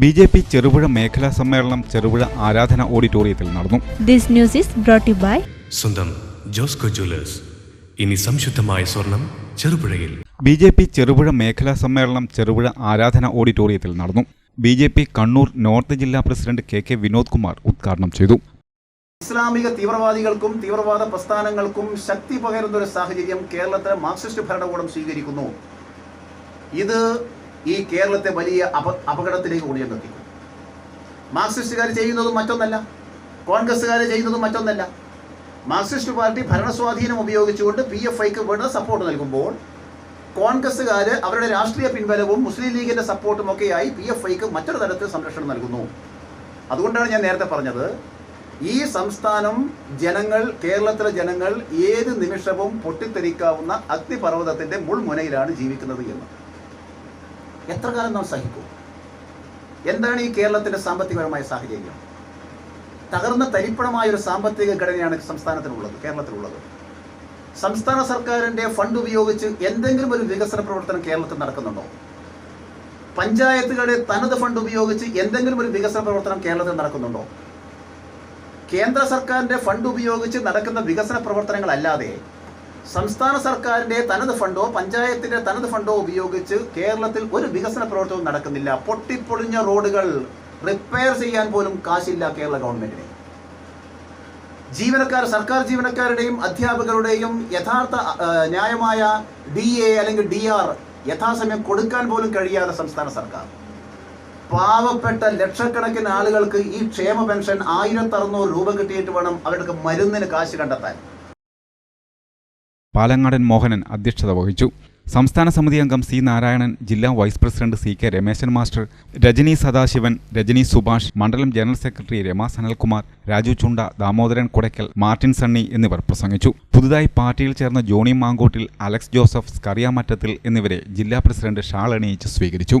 B J P Cherupuzha മേഖലാ സമ്മേളനം ചെറുപുഴ ആരാധന ഓഡിറ്റോറിയത്തിൽ നടന്നു. This news is brought by you by സ്വന്തം ജോസ്കോ ജ്വല്ലേഴ്സ്. ഇനി സംശുദ്ധമായ സ്വർണം ചെറുപുഴയിൽ. ബി ജെ പി ചെറുപുഴ മേഖലാ സമ്മേളനം ചെറുപുഴ ആരാധന ഓഡിറ്റോറിയത്തിൽ നടന്നു. B J P Kannur north ജില്ലാ president K K Vinod Kumar ഉദ്ഘാടനം ചെയ്തു. ഇസ്ലാമിക തീവ്രവാദികൾക്കും തീവ്രവാദ പ്രസ്ഥാനങ്ങൾക്കും ശക്തി പകരുന്ന ഒരു സാഹചര്യം കേരളത്തിലെ മാർക്സിസ്റ്റ് ഭരണകൂടം സ്വീകരിക്കുന്നു. ഇത് ഈ കേരളത്തെ വലിയ അപ അപകടത്തിലേക്ക് കൊണ്ടുചെന്നെത്തിക്കും മാർക്സിസ്റ്റുകാർ ചെയ്യുന്നതും മറ്റൊന്നല്ല. കോൺഗ്രസ്സുകാർ ചെയ്യുന്നതും മറ്റൊന്നല്ല. മാർക്സിസ്റ്റ് പാർട്ടി ഭരണസ്വാധീനം ഉപയോഗിച്ചുകൊണ്ട് പി എഫ് ഐക്ക് വേണ്ട സപ്പോർട്ട് നൽകുമ്പോൾ കോൺഗ്രസ്സുകാർ അവരുടെ രാഷ്ട്രീയ പിൻബലവും മുസ്ലിം ലീഗിന്റെ സപ്പോർട്ടും ഒക്കെയായി പി എഫ് ഐക്ക് മറ്റൊരു തരത്തിൽ സംരക്ഷണം നൽകുന്നു. അതുകൊണ്ടാണ് ഞാൻ നേരത്തെ പറഞ്ഞത് ഈ സംസ്ഥാനം ജനങ്ങൾ കേരളത്തിലെ ജനങ്ങൾ ഏത് നിമിഷവും പൊട്ടിത്തെറിക്കാവുന്ന അഗ്നിപർവതത്തിന്റെ മുൾമുനയിലാണ് ജീവിക്കുന്നത് എന്ന്. എത്ര കാലം നാം സഹിക്കും? എന്താണ് ഈ കേരളത്തിന്റെ സാമ്പത്തികപരമായ സാഹചര്യം? തകർന്ന തരിപ്പണമായ ഒരു സാമ്പത്തിക ഘടനയാണ് സംസ്ഥാനത്തിനുള്ളത് കേരളത്തിലുള്ളത്. സംസ്ഥാന സർക്കാരിന്റെ ഫണ്ട് ഉപയോഗിച്ച് എന്തെങ്കിലും ഒരു വികസന പ്രവർത്തനം കേരളത്തിൽ നടക്കുന്നുണ്ടോ? പഞ്ചായത്തുകളുടെ തനത് ഫണ്ട് ഉപയോഗിച്ച് എന്തെങ്കിലും ഒരു വികസന പ്രവർത്തനം കേരളത്തിൽ നടക്കുന്നുണ്ടോ? കേന്ദ്ര സർക്കാരിന്റെ ഫണ്ട് ഉപയോഗിച്ച് നടക്കുന്ന വികസന പ്രവർത്തനങ്ങളല്ലാതെ സംസ്ഥാന സർക്കാരിന്റെ തനത് ഫണ്ടോ പഞ്ചായത്തിന്റെ തനത് ഫണ്ടോ ഉപയോഗിച്ച് കേരളത്തിൽ ഒരു വികസന പ്രവർത്തനവും നടക്കുന്നില്ല. പൊട്ടിപ്പൊളിഞ്ഞ റോഡുകൾ റിപ്പയർ ചെയ്യാൻ പോലും കാശില്ല കേരള ഗവൺമെന്റിന്. ജീവനക്കാർ സർക്കാർ ജീവനക്കാരുടെയും അധ്യാപകരുടെയും യഥാർത്ഥ ന്യായമായ ഡി എ അല്ലെങ്കിൽ ഡി ആർ യഥാസമയം കൊടുക്കാൻ പോലും കഴിയാതെ സംസ്ഥാന സർക്കാർ. പാവപ്പെട്ട ലക്ഷക്കണക്കിന് ആളുകൾക്ക് ഈ ക്ഷേമ പെൻഷൻ ആയിരത്തി അറുന്നൂറ് രൂപ കിട്ടിയിട്ട് വേണം അവർക്ക് മരുന്നിന് കാശ് കണ്ടെത്താൻ. പാലങ്ങാടൻ മോഹനൻ അധ്യക്ഷത വഹിച്ചു. സംസ്ഥാന സമിതി അംഗം സി നാരായണൻ ജില്ലാ vice president C K Rameshan master Rajani Sadasivan Rajani Subhash മണ്ഡലം general secretary Rama Sanalkumar Raju Chunda Damodaran Kudakkal Martin Sunny എന്നിവർ പ്രസംഗിച്ചു. പുതുതായി പാർട്ടിയിൽ ചേർന്ന ജോണി മാങ്കോട്ടിൽ അലക്സ് ജോസഫ് സ്കറിയ മറ്റത്തിൽ എന്നിവരെ ജില്ലാ പ്രസിഡന്റ് ഷാൾ അണിയിച്ച് സ്വീകരിച്ചു.